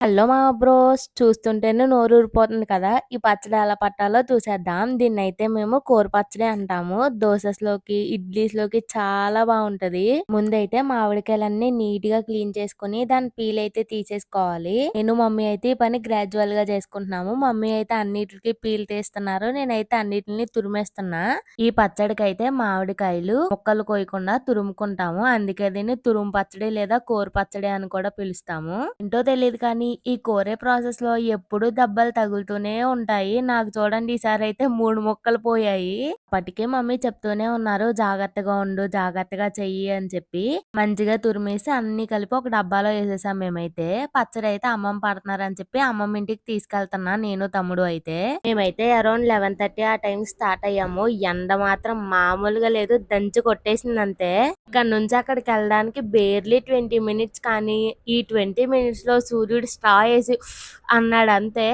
Hello మా bros చూస్తుంటేనే నోరు ఊరిపోతుంది కదా. ఈ పచ్చడి ఎలా పట్టాలో చూసేద్దాం. దీన్ని అయితే మేము కూర పచ్చడి అంటాము. దోసెస్లోకి ఇడ్లీస్లోకి చాలా బాగుంటది ముందైతే మామిడికాయలన్నీ నీట్గా క్లీన్ చేసుకుని దాని పీల్ అయితే తీసేసుకోవాలి. నేను మమ్మీ అయితే ఈ పని గ్రాడ్యువల్గా చేసుకుంటున్నాము. మమ్మీ అయితే అన్నిటికి పీల్ తీస్తున్నారు. నేనైతే అన్నిటిని తురిమేస్తున్నా. ఈ పచ్చడికి అయితే మామిడికాయలు ముక్కలు కోయకుండా తురుముకుంటాము. అందుకే దీన్ని తురుము పచ్చడి లేదా కూర పచ్చడి అని కూడా పిలుస్తాము. ఏంటో తెలియదు కానీ ఈ కోరే ప్రాసెస్లో ఎప్పుడు దెబ్బలు తగులుతూనే ఉంటాయి. నాకు చూడండి ఈసారి అయితే మూడు ముక్కలు పోయాయి. అప్పటికే మమ్మీ చెప్తూనే ఉన్నారు జాగ్రత్తగా ఉండు జాగ్రత్తగా చెయ్యి అని చెప్పి. మంచిగా తురిమేసి అన్ని కలిపి ఒక డబ్బాలో వేసేసాం మేమైతే. పచ్చడి అయితే అమ్మమ్మ పడుతున్నారు అని చెప్పి అమ్మమ్మ ఇంటికి తీసుకెళ్తున్నా నేను తమ్ముడు అయితే. మేమైతే అరౌండ్ లెవెన్ థర్టీ ఆ టైం స్టార్ట్ అయ్యాము. ఎండ మాత్రం మామూలుగా లేదు దంచి కొట్టేసింది అంతే ఇక్కడ నుంచి అక్కడికి వెళ్ళడానికి బేర్లీ ట్వంటీ మినిట్స్ కానీ ఈ ట్వంటీ మినిట్స్లో సూర్యుడు స్ట్రా వేసి అన్నాడు అంతే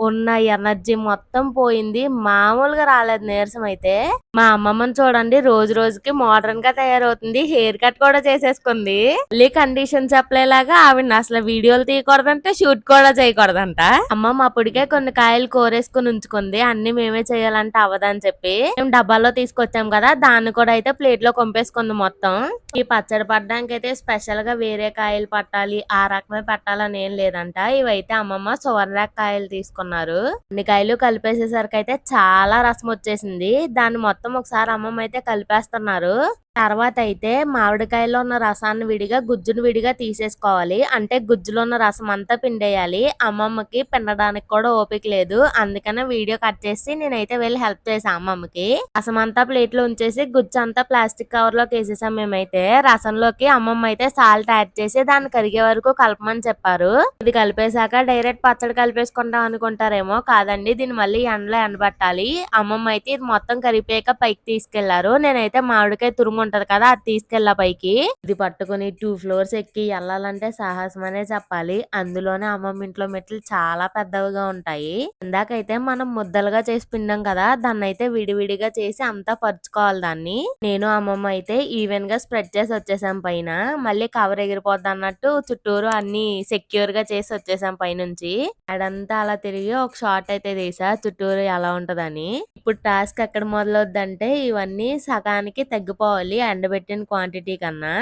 ఉన్న ఎనర్జీ మొత్తం పోయింది. మామూలుగా రాలేదు నీరసం అయితే. మా అమ్మమ్మని చూడండి రోజు రోజుకి మోడర్న్గా తయారవుతుంది. హెయిర్ కట్ కూడా చేసేసుకుంది. మళ్ళీ కండిషన్ చెప్పలేలాగా ఆవిడ అసలు వీడియోలు తీయకూడదంటే షూట్ కూడా చేయకూడదంట. అమ్మమ్మ అప్పటికే కొన్ని కాయలు కోరేసుకుని ఉంచుకుంది. అన్ని మేమే చేయాలంటే అవదని చెప్పి మేము డబ్బాలో తీసుకొచ్చాం కదా దాన్ని కూడా అయితే ప్లేట్లో కొంపేసుకుంది మొత్తం. ఈ పచ్చడి పడడానికి అయితే స్పెషల్గా వేరే కాయలు పట్టాలి ఆ రకమే పట్టాలని ఏం లేదంట. ఇవైతే అమ్మమ్మ సువర్ణ కాయలు తీసుకున్నాం తీసుకున్నారు అన్ని కాయలు కలిపేసేసరికి అయితే చాలా రసం వచ్చేసింది దాన్ని మొత్తం ఒకసారి అమ్మమ్మ అయితే కలిపేస్తున్నారు. తర్వాత అయితే మామిడికాయలో ఉన్న రసాన్ని విడిగా గుజ్జును విడిగా తీసేసుకోవాలి. అంటే గుజ్జులో ఉన్న రసం అంతా పిండేయాలి. అమ్మమ్మకి పిండడానికి కూడా ఓపిక లేదు. అందుకనే వీడియో కట్ చేసి నేనైతే వెళ్ళి హెల్ప్ చేసాను అమ్మమ్మకి. రసం అంతా ప్లేట్లో ఉంచేసి గుజ్జు అంతా ప్లాస్టిక్ కవర్లోకి వేసేసాం మేమైతే. రసంలోకి అమ్మమ్మ అయితే సాల్ట్ యాడ్ చేసి దాన్ని కరిగే వరకు కలపమని చెప్పారు. ఇది కలిపేశాక డైరెక్ట్ పచ్చడి కలిపేసుకుంటాం అనుకుంటారేమో కాదండి. దీన్ని మళ్ళీ ఎండలో ఎండబెట్టాలి. అమ్మమ్మ అయితే ఇది మొత్తం కరిపోయాక పైకి తీసుకెళ్ళారు. నేనైతే మామిడికాయ తురుము ఉంటది కదా అది తీసుకెళ్ళా పైకి. ఇది పట్టుకుని టూ ఫ్లోర్స్ ఎక్కి వెళ్ళాలంటే సాహసం అనే చెప్పాలి. అందులోనే అమ్మమ్మ ఇంట్లో మెట్లు చాలా పెద్దవిగా ఉంటాయి. ఇందాకైతే మనం ముద్దలుగా చేసి పిండాం కదా దాన్ని అయితే విడివిడిగా చేసి అంతా పరుచుకోవాలి దాన్ని. నేను అమ్మమ్మ అయితే ఈవెన్గా స్ప్రెడ్ చేసి వచ్చేసాం పైన. మళ్ళీ కవర్ ఎగిరిపోద్ది అన్నట్టు చుట్టూరు అన్ని సెక్యూర్గా చేసి వచ్చేసాం పైనుంచి. అడంతా అలా తిరిగి ఒక షార్ట్ అయితే తీసా చుట్టూరు ఎలా ఉంటదని. ఇప్పుడు టాస్క్ ఎక్కడ మొదలవుద్దంటే ఇవన్నీ సగానికి తగ్గిపోవాలి ఎండబెట్టిన క్వాంటిటీ కన్నా.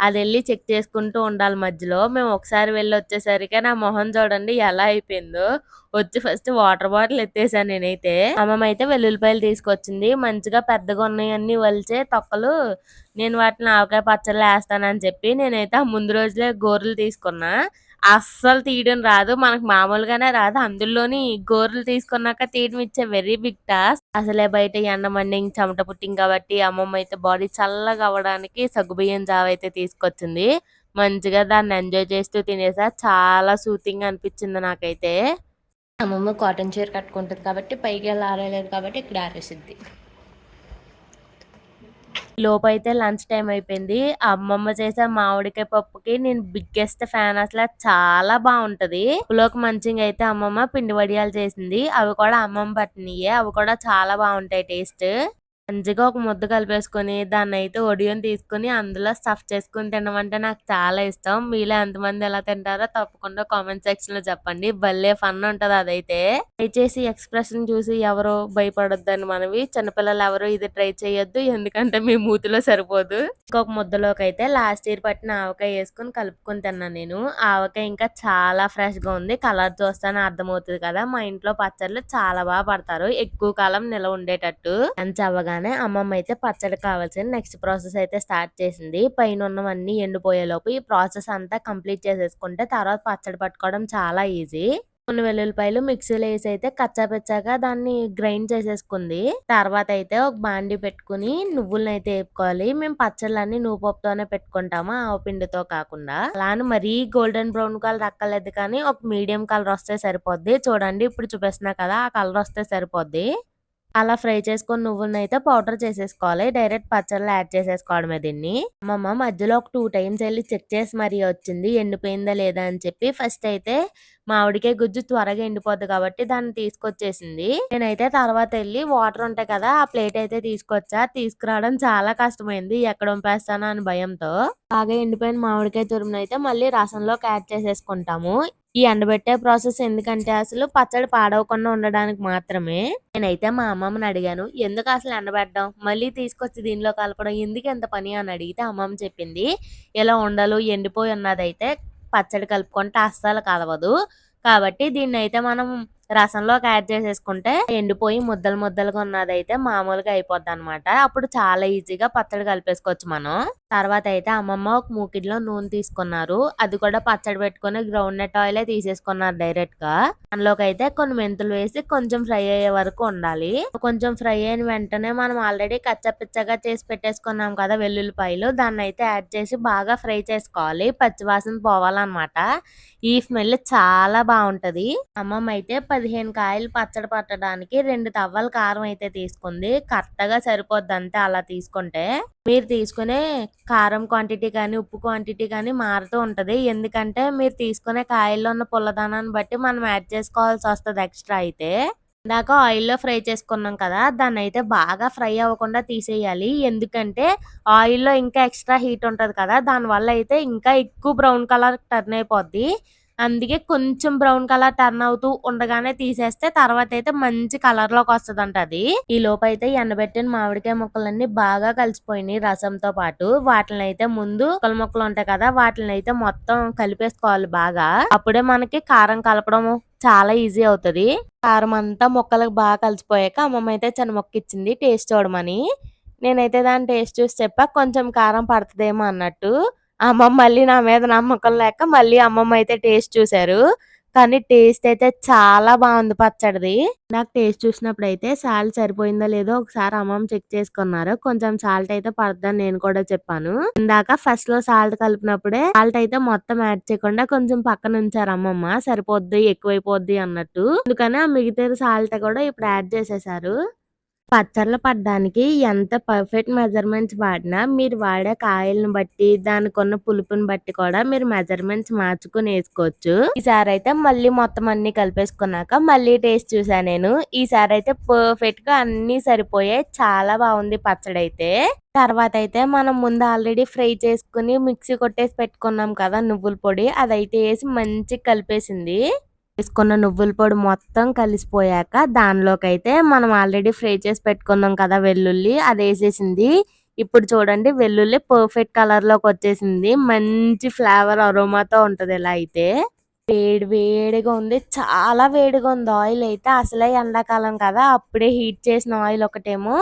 అది వెళ్ళి చెక్ చేసుకుంటూ ఉండాలి మధ్యలో. మేము ఒకసారి వెళ్ళి వచ్చేసరికి నా మొహం చూడండి ఎలా అయిపోయిందో. వచ్చి ఫస్ట్ వాటర్ బాటిల్ ఎత్తేసాను నేనైతే. అమ్మమ్మ అయితే వెల్లుల్లిపాయలు తీసుకొచ్చింది. మంచిగా పెద్దగా ఉన్నాయన్నీ వలిచే తొక్కలు. నేను వాటిని ఆవకాయ పచ్చళ్ళు వేస్తానని చెప్పి నేనైతే ఆ ముందు రోజులే గోర్లు తీసుకున్నా. అస్సలు తీయడం రాదు. మనకు మామూలుగానే రాదు. అందులోని గోర్లు తీసుకున్నాక తీయడం ఇచ్చే వెరీ బిగ్ టాస్క్. అసలే బయట ఎండ చెమట పుట్టింగ్ కాబట్టి అమ్మమ్మ అయితే బాడీ చల్లగా అవ్వడానికి సగ్గుబియ్యం జావ అయితే తీసుకొచ్చింది. మంచిగా దాన్ని ఎంజాయ్ చేస్తూ తినేసా. చాలా సూతింగ్ అనిపించింది నాకైతే. అమ్మమ్మ కాటన్ చీర కట్టుకుంటుంది కాబట్టి పైకి వెళ్ళి ఆరలేదు కాబట్టి ఇక్కడ ఆరేసిద్ది. లోపైతే లంచ్ టైం అయిపోయింది. అమ్మమ్మ చేసే మామిడికాయ పప్పుకి నేను బిగ్గెస్ట్ ఫ్యాన్ అసలు. చాలా బాగుంటది. లోకి మంచిగా అయితే అమ్మమ్మ పిండి వడియాలు చేసింది. అవి కూడా అమ్మమ్మ పట్టినయే అవి కూడా చాలా బాగుంటాయి టేస్ట్. మంచిగా ఒక ముద్ద కలిపేసుకొని దాన్ని అయితే ఒడియం తీసుకొని అందులో స్టఫ్ చేసుకుని తినడం అంటే నాకు చాలా ఇష్టం. మీలో ఎంతమంది ఎలా తింటారో తప్పకుండా కామెంట్ సెక్షన్లో చెప్పండి. భలే ఫన్ ఉంటది అదైతే. దయచేసి ఎక్స్ప్రెషన్ చూసి ఎవరు భయపడొద్దని మనవి. చిన్నపిల్లలు ఎవరు ఇది ట్రై చేయొద్దు ఎందుకంటే మీ మూతిలో సరిపోదు. ఇంకొక ముద్దలోకి అయితే లాస్ట్ ఇయర్ పట్టిన ఆవకాయ వేసుకొని కలుపుకొని తిన్నాను నేను. ఆవకాయ ఇంకా చాలా ఫ్రెష్గా ఉంది. కలర్ చూస్తానే అర్థమవుతుంది కదా. మా ఇంట్లో పచ్చళ్ళు చాలా బాగా పడతారు. ఎక్కువ కాలం నిలవ ఉండేటట్టు. అవగాహన అవ్వగానే అమ్మమ్మ అయితే పచ్చడి కావాల్సిన నెక్స్ట్ ప్రాసెస్ అయితే స్టార్ట్ చేసింది. పైన ఉన్నవన్నీ ఎండిపోయేలోపు ఈ ప్రాసెస్ అంతా కంప్లీట్ చేసేసుకుంటే తర్వాత పచ్చడి పట్టుకోవడం చాలా ఈజీ కొన్ని వెల్లుల్లిపాయలు మిక్సీలో వేసి అయితే కచ్చాపెచ్చాగా దాన్ని గ్రైండ్ చేసేసుకుంది. తర్వాత అయితే ఒక బాండి పెట్టుకుని నువ్వులను అయితే వేపుకోవాలి. మేము పచ్చళ్ళన్నీ నువ్వు పప్పుతోనే పెట్టుకుంటాము ఆవు పిండితో కాకుండా. అలానే మరీ గోల్డెన్ బ్రౌన్ కలర్ అక్కర్లేదు కానీ ఒక మీడియం కలర్ వస్తే సరిపోద్ది. చూడండి ఇప్పుడు చూపిస్తున్నా కదా ఆ కలర్ వస్తే సరిపోద్ది. అలా ఫ్రై చేసుకొని నువ్వులను అయితే పౌడర్ చేసేసుకోవాలి. డైరెక్ట్ పచ్చళ్ళు యాడ్ చేసేసుకోవడమే దీన్ని. అమ్మమ్మ మధ్యలో ఒక టూ టైమ్స్ వెళ్ళి చెక్ చేసి మరీ వచ్చింది. ఎండిపోయిందా లేదా అని చెప్పి ఫస్ట్ అయితే మామిడికాయ గుజ్జు త్వరగా ఎండిపోద్ది కాబట్టి దాన్ని తీసుకొచ్చేసింది. నేనైతే తర్వాత వెళ్ళి వాటర్ ఉంటాయి కదా ఆ ప్లేట్ అయితే తీసుకొచ్చా. తీసుకురావడం చాలా కష్టమైంది. ఎక్కడ ఉంపేస్తానా అని భయంతో. బాగా ఎండిపోయిన మామిడికాయ తురుమును అయితే మళ్ళీ రసంలోకి యాడ్ చేసేసుకుంటాము. ఈ ఎండబెట్టే ప్రాసెస్ ఎందుకంటే అసలు పచ్చడి పాడవకుండా ఉండడానికి మాత్రమే. నేనైతే మా అమ్మమ్మని అడిగాను ఎందుకు అసలు ఎండబెట్టడం మళ్ళీ తీసుకొచ్చి దీనిలో కలపడం ఎందుకు ఎంత పని? అని అడిగితే అమ్మమ్మ చెప్పింది ఇలా ఉండలు ఎండిపోయి ఉన్నదైతే పచ్చడి కలుపుకుంటే అస్సలు కలవదు. కాబట్టి దీన్ని అయితే మనం రసంలోకి యాడ్ చేసేసుకుంటే ఎండిపోయి ముద్దలు ముద్దలుగా ఉన్నదైతే మామూలుగా అయిపోద్ది అనమాట అప్పుడు చాలా ఈజీగా పచ్చడి కలిపేసుకోవచ్చు మనం. తర్వాత అయితే అమ్మమ్మ ఒక మూకిడిలో నూనె తీసుకున్నారు. అది కూడా పచ్చడి పెట్టుకుని గ్రౌండ్ నెట్ ఆయిలే తీసేసుకున్నారు డైరెక్ట్గా. అందులోకి అయితే కొన్ని మెంతులు వేసి కొంచెం ఫ్రై అయ్యే వరకు ఉండాలి. కొంచెం ఫ్రై అయిన వెంటనే మనం ఆల్రెడీ కచ్చపిచ్చగా చేసి పెట్టేసుకున్నాం కదా వెల్లుల్లిపాయలు. దాన్ని అయితే యాడ్ చేసి బాగా ఫ్రై చేసుకోవాలి. పచ్చివాసన పోవాలన్నమాట. ఈ స్మెల్ చాలా బాగుంటది. అమ్మమ్మ అయితే పదిహేను కాయలు పచ్చడి పట్టడానికి రెండు తవ్వల కారం అయితే తీసుకుంది. కరెక్ట్గా సరిపోద్ది అంతే అలా తీసుకుంటే. మీరు తీసుకునే కారం క్వాంటిటీ కానీ ఉప్పు క్వాంటిటీ కానీ మారుతూ ఉంటుంది. ఎందుకంటే మీరు తీసుకునే కాయల్లో ఉన్న పుల్లదనాన్ని బట్టి మనం యాడ్ చేసుకోవాల్సి వస్తుంది ఎక్స్ట్రా అయితే. ఇందాక ఆయిల్లో ఫ్రై చేసుకున్నాం కదా దాన్ని అయితే బాగా ఫ్రై అవ్వకుండా తీసేయాలి. ఎందుకంటే ఆయిల్లో ఇంకా ఎక్స్ట్రా హీట్ ఉంటుంది కదా దానివల్ల అయితే ఇంకా ఎక్కువ బ్రౌన్ కలర్ టర్న్ అయిపోద్ది. అందుకే కొంచెం బ్రౌన్ కలర్ టర్న్ అవుతూ ఉండగానే తీసేస్తే తర్వాత అయితే మంచి కలర్లోకి వస్తుందంట అది. ఈ లోపు అయితే ఎండబెట్టిన మామిడికాయ ముక్కలన్నీ బాగా కలిసిపోయినాయి రసంతో పాటు. వాటిని అయితే ముందు ముక్కలు ముక్కలు ఉంటాయి కదా వాటిని అయితే మొత్తం కలిపేసుకోవాలి బాగా. అప్పుడే మనకి కారం కలపడం చాలా ఈజీ అవుతుంది. కారం అంతా ముక్కలకు బాగా కలిసిపోయాక అమ్మమ్మ అయితే చిన్న మొక్క ఇచ్చింది టేస్ట్ చూడమని. నేనైతే దాని టేస్ట్ చూసి చెప్పా కొంచెం కారం పడుతుందేమో అన్నట్టు. అమ్మమ్మ మళ్ళీ నా మీద నమ్మకం లేక మళ్ళీ అమ్మమ్మ అయితే టేస్ట్ చూసారు కానీ టేస్ట్ అయితే చాలా బాగుంది పచ్చడిది. నాకు టేస్ట్ చూసినప్పుడు అయితే సాల్ట్ సరిపోయిందో లేదో ఒకసారి అమ్మమ్మ చెక్ చేసుకున్నారు. కొంచెం సాల్ట్ అయితే పడద్దని నేను కూడా చెప్పాను. ఇందాక ఫస్ట్లో సాల్ట్ కలిపినప్పుడే సాల్ట్ అయితే మొత్తం యాడ్ చేయకుండా కొంచెం పక్కన ఉంచారు అమ్మమ్మ. సరిపోద్ది ఎక్కువైపోద్ది అన్నట్టు. అందుకని ఆ మిగతా సాల్ట్ కూడా ఇప్పుడు యాడ్ చేసేసారు. పచ్చళ్ళు పడ్డానికి ఎంత పర్ఫెక్ట్ మెజర్మెంట్స్ వాడినా మీరు వాడే కాయలను బట్టి దానికి ఉన్న పులుపుని బట్టి కూడా మీరు మెజర్మెంట్స్ మార్చుకుని వేసుకోవచ్చు. ఈసారి అయితే మళ్ళీ మొత్తం అన్ని కలిపేసుకున్నాక మళ్ళీ టేస్ట్ చూసా నేను. ఈసారి అయితే పర్ఫెక్ట్గా అన్ని సరిపోయాయి. చాలా బాగుంది పచ్చడి అయితే. తర్వాత అయితే మనం ముందు ఆల్రెడీ ఫ్రై చేసుకుని మిక్సీ కొట్టేసి పెట్టుకున్నాం కదా నువ్వుల పొడి అదైతే వేసి మంచిగా కలిపేసింది. వేసుకున్న నువ్వుల పొడి మొత్తం కలిసిపోయాక దానిలోకి అయితే మనం ఆల్రెడీ ఫ్రై చేసి పెట్టుకున్నాం కదా వెల్లుల్లి అది వేసేసింది. ఇప్పుడు చూడండి వెల్లుల్లి పర్ఫెక్ట్ కలర్లోకి వచ్చేసింది. మంచి ఫ్లేవర్ అరోమాతో ఉంటుంది ఇలా అయితే. వేడి వేడిగా ఉంది. చాలా వేడిగా ఉంది. ఆయిల్ అయితే అసలే ఎండాకాలం కదా. అప్పుడే హీట్ చేసిన ఆయిల్ ఒకటేమో.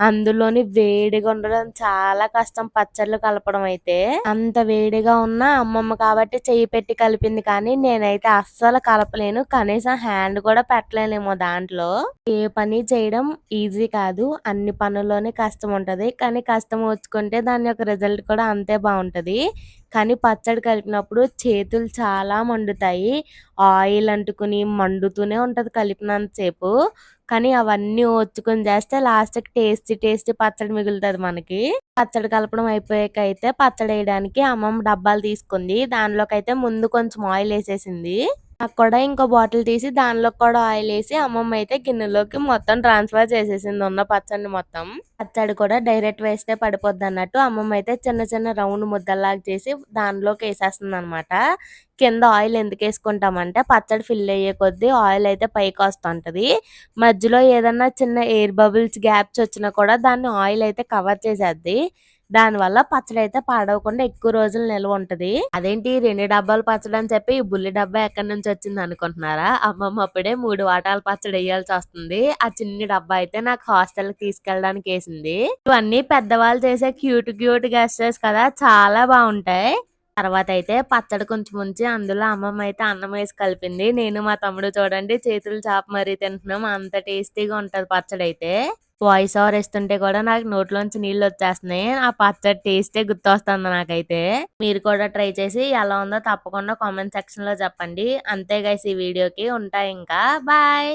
అందులోని వేడిగా ఉండడం చాలా కష్టం పచ్చళ్ళు కలపడం అయితే. అంత వేడిగా ఉన్న అమ్మమ్మ కాబట్టి చెయ్యి పెట్టి కలిపింది కానీ నేనైతే అస్సలు కలపలేను. కనీసం హ్యాండ్ కూడా పెట్టలేనేమో దాంట్లో. ఏ పని చేయడం ఈజీ కాదు. అన్ని పనుల్లోనే కష్టం ఉంటది. కానీ కష్టం వచ్చుకుంటే దాని యొక్క రిజల్ట్ కూడా అంతే బాగుంటది. కానీ పచ్చడి కలిపినప్పుడు చేతులు చాలా మండుతాయి. ఆయిల్ అంటుకుని మండుతూనే ఉంటది కలిపినంతసేపు కానీ అవన్నీ ఓర్చుకొని చేస్తే లాస్ట్‌కి టేస్టీ టేస్టీ పచ్చడి మిగులుతుంది మనకి. పచ్చడి కలపడం అయిపోయాక అయితే పచ్చడి వేయడానికి అమ్మమ్మ డబ్బాలు తీసుకుంది. దానిలోకైతే ముందు కొంచెం ఆయిల్ వేసేసింది నాకు కూడా ఇంకో బాటిల్ తీసి దానిలో కూడా ఆయిల్ వేసి అమ్మమ్మ అయితే గిన్నెలోకి మొత్తం ట్రాన్స్ఫర్ చేసేసింది ఉన్న పచ్చడిని మొత్తం. పచ్చడి కూడా డైరెక్ట్ వేస్తే పడిపోద్ది అన్నట్టు అమ్మమ్మ అయితే చిన్న చిన్న రౌండ్ ముద్దల్లాగా చేసి దానిలోకి వేసేస్తుంది అనమాట కింద ఆయిల్ ఎందుకు వేసుకుంటామంటే పచ్చడి ఫిల్ అయ్యే కొద్దీ ఆయిల్ అయితే పైకి వస్తుంటుంది. మధ్యలో ఏదన్నా చిన్న ఎయిర్ బబుల్స్ గ్యాప్స్ వచ్చినా కూడా దాన్ని ఆయిల్ అయితే కవర్ చేసేద్ది. దానివల్ల పచ్చడి అయితే పాడవకుండా ఎక్కువ రోజులు నిల్వ ఉంటది. అదేంటి రెండు డబ్బాలు పచ్చడి అని చెప్పి ఈ బుల్లి డబ్బా ఎక్కడి నుంచి వచ్చింది అనుకుంటున్నారా? అమ్మమ్మ అప్పుడే మూడు వాటాల పచ్చడి వేయాల్సి వస్తుంది. ఆ చిన్ని డబ్బా అయితే నాకు హాస్టల్కి తీసుకెళ్ళడానికి వేసింది. ఇవన్నీ పెద్దవాళ్ళు చేసే క్యూట్ క్యూట్ గెస్టర్స్ కదా. చాలా బాగుంటాయి. తర్వాత అయితే పచ్చడి కొంచెం ఉంచి అందులో అమ్మమ్మ అయితే అన్నం వేసి కలిపింది. నేను మా తమ్ముడు చూడండి చేతులు చాప మరీ తింటున్నాం. అంత టేస్టీగా ఉంటది పచ్చడి అయితే వాయిస్ ఓవర్ ఇస్తుంటే కూడా నాకు నోట్లోంచి నీళ్ళు వచ్చేస్తున్నాయి. ఆ పచ్చడి టేస్టే గుర్తొస్తుంది నాకైతే. మీరు కూడా ట్రై చేసి ఎలా ఉందో తప్పకుండా కామెంట్ సెక్షన్లో చెప్పండి. అంతే గైస్ ఈ వీడియోకి ఉంటాయి ఇంకా. బాయ్!